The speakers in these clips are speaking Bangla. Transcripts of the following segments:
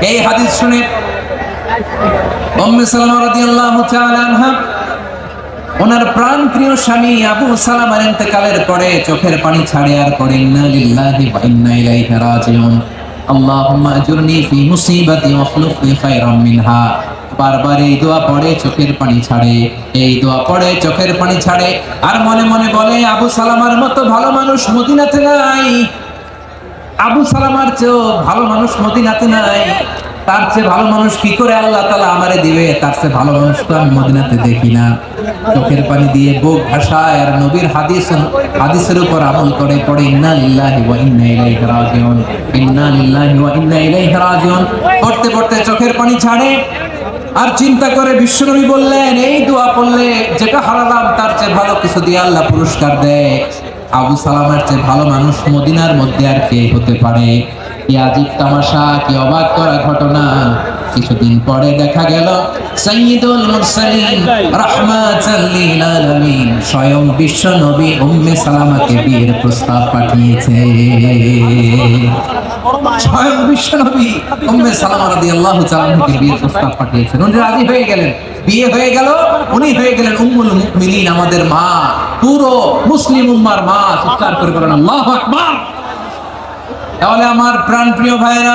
এই হাদিস শুনে বারবার এই দোয়া পড়ে, চোখের পানি ছাড়ে। এই দোয়া পড়ে, চোখের পানি ছাড়ে। আর মনে মনে বলে, আবু সালামার মতো ভালো মানুষ মদিনাতে নাই। আবু সালামার চেয়েও ভালো মানুষ মদিনাতে নাই। তার চেয়ে ভালো মানুষ কি করে আল্লাহ তালা আমারে দিবে? তার চেয়ে ভালো মানুষ তো আমি মদিনাতে দেখি না। চোখের পানি দিয়ে বুক ভাষায় আর নবীর হাদিস হাদিসের উপর আমল করে, পড়ে, ইন্না লিল্লাহি ওয়া ইন্না ইলাইহি রাজিউন। ইন্না লিল্লাহি ওয়া ইন্না ইলাইহি রাজিউন। পড়তে পড়তে চোখের পানি ছাড়ে আর চিন্তা করে বিশ্বনবী বললেন, এই দোয়া পড়লে যেটা হারালাম, তার চেয়ে ভালো কিছু দিয়ে আল্লাহ পুরস্কার দেয়। আবু সালামের চেয়ে ভালো মানুষ মদিনার মধ্যে আর কে হতে পারে? কি আজিব তামাশা, কি অবাক করা ঘটনা? কিছুদিন পরে দেখা গেল, সাইয়্যিদুল মুরসালিন রাহমাতাল লিল আলামিন স্বয়ং বিশ্ব নবী উম্মে সালামাকে বিয়ের প্রস্তাব পাঠিয়েছে। স্বয়ং বিশ্ব নবী উম্মে সালামা রাদিয়াল্লাহু তাআলা আনহাকে বিয়ের প্রস্তাব পাঠিয়েছেন। উনি রাজি হয়ে গেলেন। বিয়ে হয়ে গেল, উনি হয়ে গেলেন উম্মুল মুমিনিন, আমাদের মা, পুরো মুসলিম উম্মার মা, চিৎকার করে বলেন, আল্লাহু আকবার! তাহলে আমার প্রাণ প্রিয় ভাইয়েরা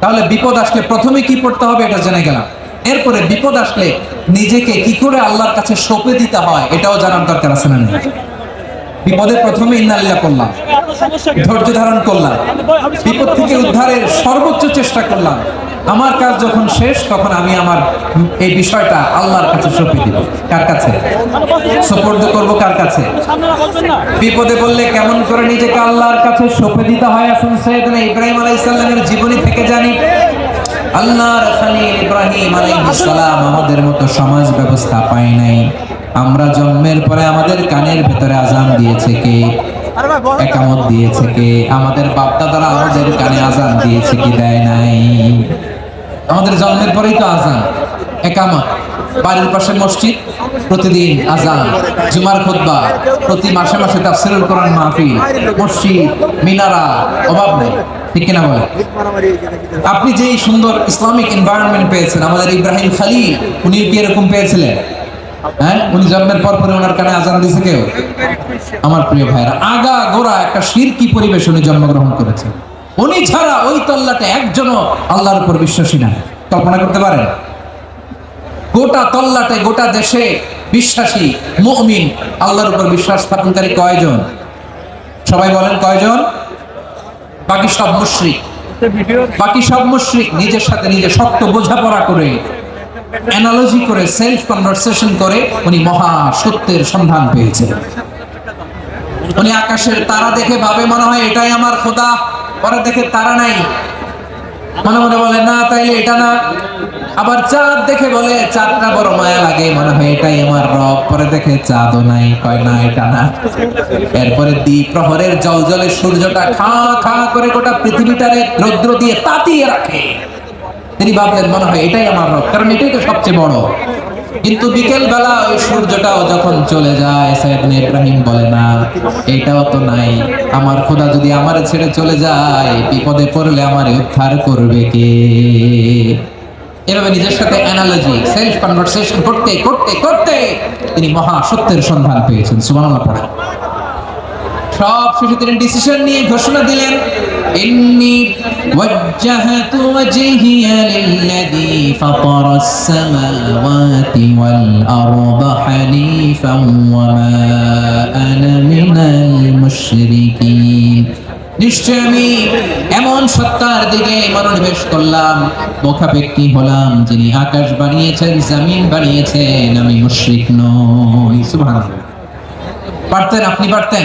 তাহলে বিপদ আসলে প্রথমে কি পড়তে হবে এটা জেনে গেলাম এরপরে বিপদ আসলে নিজেকে কি করে আল্লাহর কাছে সঁপে দিতে হয়, এটাও জানার দরকার আছে না? বিপদের প্রথমে ইন্নাল্লাহ করলাম, ধৈর্য ধারণ করলাম, বিপদ থেকে উদ্ধারের সর্বোচ্চ চেষ্টা করলাম আমার কাজ যখন শেষ, তখন আমি আমার এই বিষয়টা আল্লাহর কাছে সঁপে দিব। কার কাছে? সোপর্দ করব কার কাছে? বিপদে বললে কেমন করে নিজেকে আল্লাহর কাছে সঁপে দিতে হয়? আসুন সৈয়দনা ইব্রাহিম আলাইহিস সালামের জীবনী থেকে জানি। আল্লাহর খালিল ইব্রাহিম আলাইহিস সালাম আমাদের মতো সমাজ ব্যবস্থা পায় নাই। আমরা জন্মের পরে আমাদের কানের ভেতরে আজান দিয়েছে কে? একামত দিয়েছে কে? আমাদের বাপদাদারা আমাদের কানে আজান দিয়েছে কি দেয় নাই? আমাদের জন্মের পরেই তো আজান। একামত। বাড়ির পাশে মসজিদ, প্রতিদিন আজান। জুমার খুতবা, প্রতি মাসে মাসে তাফসিরুল কোরআন মাহফিল। মসজিদ, মিনারা, অভাব নেই। ঠিক কিনা বলে আপনি যেই সুন্দর ইসলামিক এনভায়রনমেন্ট পেয়েছেন, আমাদের ইব্রাহিম খালিল উনি কি এরকম পেয়েছিলেন? হ্যাঁ? উনি জন্মের পর পরে ওনার কানে আজান দিছে কেউ? আমার প্রিয় ভাইরা আগা গোড়া একটা শিরকি পরিবেশ উনি জন্মগ্রহণ করেছেন? উনি ছাড়া ওই তল্লাটে একজনও আল্লাহর উপর বিশ্বাসী না। কল্পনা করতে পারেন? গোটা তল্লাটে, গোটা দেশে বিশ্বাসী, মুমিন, আল্লাহর উপর বিশ্বাস স্থাপনকারী কয়জন? সবাই বলেন কয়জন? বাকি সব মুশরিক। বাকি সব মুশরিক নিজের সাথে নিজে শক্ত বোঝাপড়া করে অ্যানালজি করে সেলফ কনভারসেশন করে উনি মহা সত্যের সন্ধান পেয়েছেন। উনি আকাশের তারা দেখে ভাবে, মনে হয় এটাই আমার খোদা। পরে দেখে তারা নাই। মনে মনে বলে, না, তাইলে এটা না। আবার চাঁদ দেখে বলে, চাঁদটা বড় মায়া লাগে, মনে হয় এটাই আমার রব। পরে দেখে চাঁদও নাই, কয়, না, এটা না। এরপরে দ্বীপ প্রহরের জল জলে সূর্যটা খা খা করে গোটা পৃথিবীটারে রৌদ্র দিয়ে তাতিয়ে রাখে। তিনি ভাবলেন, মনে হয় এটাই আমার রব। কারণ এটাই তো সবচেয়ে বড়। কিন্তু বিকেল বেলা ওই সূর্যটাও যখন চলে যায় সাইদনে ইব্রাহিম বলে, না, এটাও তো নাই। আমার খোদা যদি আমার ছেড়ে চলে যায়, বিপদে পড়লে আমার উদ্ধার করবে কে? এভাবে নিজের সাথে অ্যানালজি সেলফ কনভারসেশন করতে করতে করতে তিনি মহা সত্যের সন্ধান পেয়েছেন। সুবহানাল্লাহ পড়ে সব শেষে তিনি ডিসিশন নিয়ে ঘোষণা দিলেন, ইন্নি ওয়াজ্জাহাতু ওয়াজহিয়া লিল্লাযী ফাতারাস সামাওয়াতি ওয়াল আরদা হানিফান ওয়া মা আনা মিনাল মুশরিকিন। নিশ্চয় আমি এমন সত্তার দিকে মনোনিবেশ করলাম, মুখাপেক্ষি হলাম যিনি আকাশ বানিয়েছেন, জমিন বানিয়েছেন, আমি মুশরিক নই। সুবহানাল্লাহ। পারতেন, আপনি পারতেন।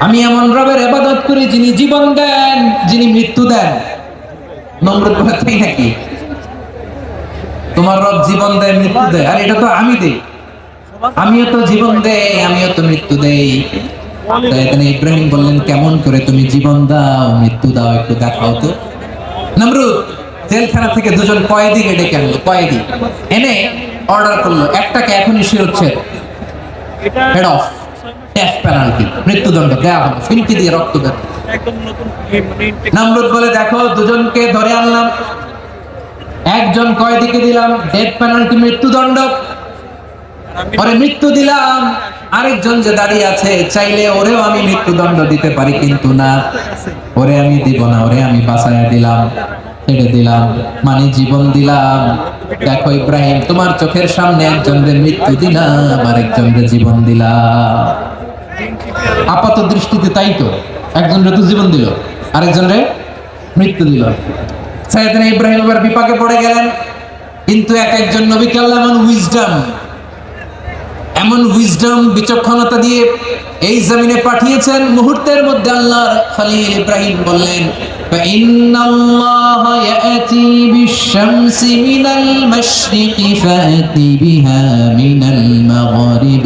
আমি এমন রবের ইবাদত করি যিনি জীবন দেন, যিনি মৃত্যু দেন। নমরুদ বলে নাকি? তোমার রব জীবন দেয়, মৃত্যু দেয়। আর এটা তো আমি দেই। আমিও তো জীবন দেই, আমিও তো মৃত্যু দেই। এখানে ইব্রাহিম বললেন, কেমন করে তুমি জীবন দাও, মৃত্যু দাও, একটু দেখাও তো। নমরুদ, জেলখানা থেকে দুজন কয়েদি ডেকে আনলো কয়েদি। এনে অর্ডার করল। একটাকে এখনই শিরোচ্ছেদ। হেড অফ ডেথ পেনাল্টি মৃত্যুদণ্ড দেওয়া হবে ফিনকি দিয়ে রক্ত intake- নামরুদ বলে দেখো, দুজনকে ধরে আনলাম। একজন কয়েদিকে দিলাম? ডেথ পেনাল্টি মৃত্যুদণ্ড। পরে মৃত্যু দিলাম। আরেকজন যে দাঁড়িয়ে আছে, চাইলে ওরেও আমি মৃত্যুদণ্ড দিতে পারি, কিন্তু না। ওরে আমি দিব না, ওরে আমি বাঁচাইয়া দিলাম। ছেড়ে দিলাম মানে জীবন দিলাম। দেখো ইব্রাহিম, তোমার চোখের সামনে একজনদের মৃত্যু দিলাম আরেকজনের জীবন দিলাম। আপাত দৃষ্টিতে তাই তো একজনের তো জীবন দিল আরেকজনের মৃত্যু দিল সাইয়েদনা ইব্রাহিম এবার বিপাকে পড়ে গেলেন কিন্তু এক একজন নবীকে আল্লাহ এমন উইজডম এমন উইজডম বিচক্ষণতা দিয়ে এই জমিনে পাঠিয়েছেন মুহূর্তের মধ্যে আল্লাহর খলিল ইব্রাহিম বললেন فإن الله يأتي بالشمس من المشرق فأت بها من المغرب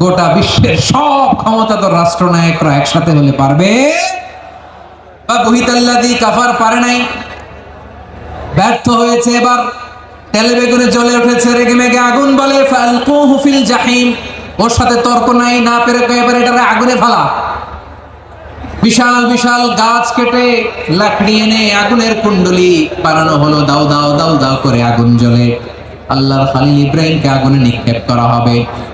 গোটা বিশ্বের সব ক্ষমতাধর রাষ্ট্রনায়করা একসাথে হলে পারবে। বা কাফার পারে নাই। ব্যর্থ হয়েছে এবার। জ্বলে উঠেছে, রেগে মেগে আগুন বলে, ফালকুহু ফিল জাহিম। ওর সাথে তর্ক নাই, না পেরে এবার আগুনে ফালা। বিশাল বিশাল গাছ কেটে লাকড়ি এনে আগুনের কুণ্ডলি বানানো হলো। দাও দাও দাও দাও করে আগুন জ্বলে। আল্লাহর খালিল ইব্রাহিমকে আগুনে নিক্ষেপ করা হবে।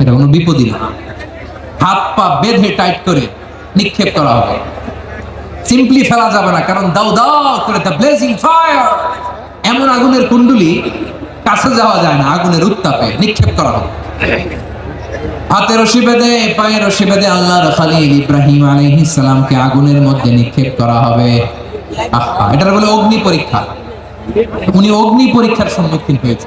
এটা কোনো বিপদই না। হাত পা বেঁধে টাইট করে নিক্ষেপ করা হবে। সিম্পলি ফেলা যাবে না, কারণ দাও দাও করে দ্য ব্লেজিং ফায়ার এমন আগুনের কুণ্ডলি কাছে যাওয়া যায় না, আগুনের উত্তাপে নিক্ষেপ করা হবে। হাতে রশি বেঁধে, পায়ে রশি বেঁধে আল্লাহর খালিল ইব্রাহিম আলাইহিস আগুনের মধ্যে নিক্ষেপ করা হবে। আহা, এটার বলে অগ্নি পরীক্ষা। উনি অগ্নি পরীক্ষার সম্মুখীন হয়েছে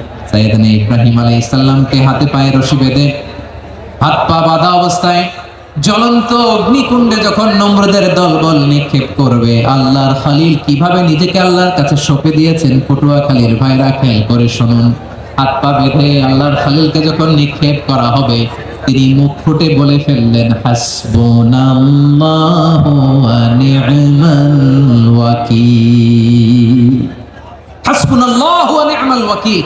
সাইয়েদনা ইব্রাহিম আলাইহিস সালামকে হাতে পায়ে রশি বেঁধে হাত পা বাঁধা অবস্থায় জ্বলন্ত অগ্নিকুণ্ডে যখন নম্রদের দলবল নিক্ষেপ করবে, আল্লাহর খালিল কীভাবে নিজেকে আল্লাহর কাছে সঁপে দিয়েছেন পটুয়া খালির ভাইরা খেয়াল করে শুনুন। হাত পা বেঁধে আল্লাহর খালিলকে যখন নিক্ষেপ করা হবে, তিনি মুখ ফুটে বলে ফেললেন, হাসবুনাল্লাহু ওয়া নি'মাল ওয়াকিল। হাসবুনাল্লাহু ওয়া নি'মাল ওয়াকিল।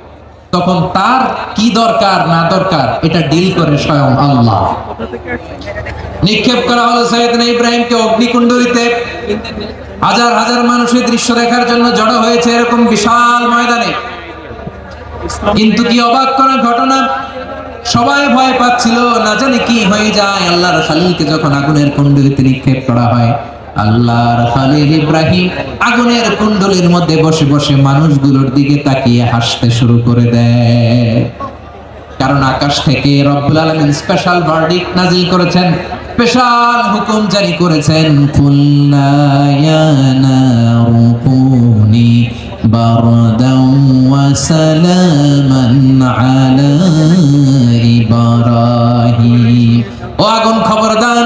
তখন তার কি দরকার, না দরকার, এটা ডিল করে স্বয়ং আল্লাহ। নিক্ষেপ করা হলো সৈয়দনা ইব্রাহিমকে অগ্নিকুণ্ডলিতে। হাজার হাজার মানুষের দৃশ্য দেখার জন্য জড়ো হয়েছে এরকম বিশাল ময়দানে। কিন্তু কি অবাক করার ঘটনা? সবাই ভয় পাচ্ছিল, না জানি কি হয়ে যায়। আল্লাহর খালিলকে যখন আগুনের কুণ্ডলিতে নিক্ষেপ করা হয় আল্লাহর খালিল ইব্রাহিম আগুনের কুণ্ডলির মধ্যে বসে বসে মানুষগুলোর দিকে তাকিয়ে হাসতে শুরু করে দেয়। কারণ আকাশ থেকে রব্বুল আলামিন স্পেশাল ভার্ডিক নাজিল করেছেন স্পেশাল হুকুম জারি করেছেন কুল্লা নারু কুনি ওয়া সালামান আলা ইব্রাহিম। ও আগুন খবরদার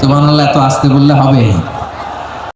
সুবহানাল্লাহ এত আসতে বললে হবে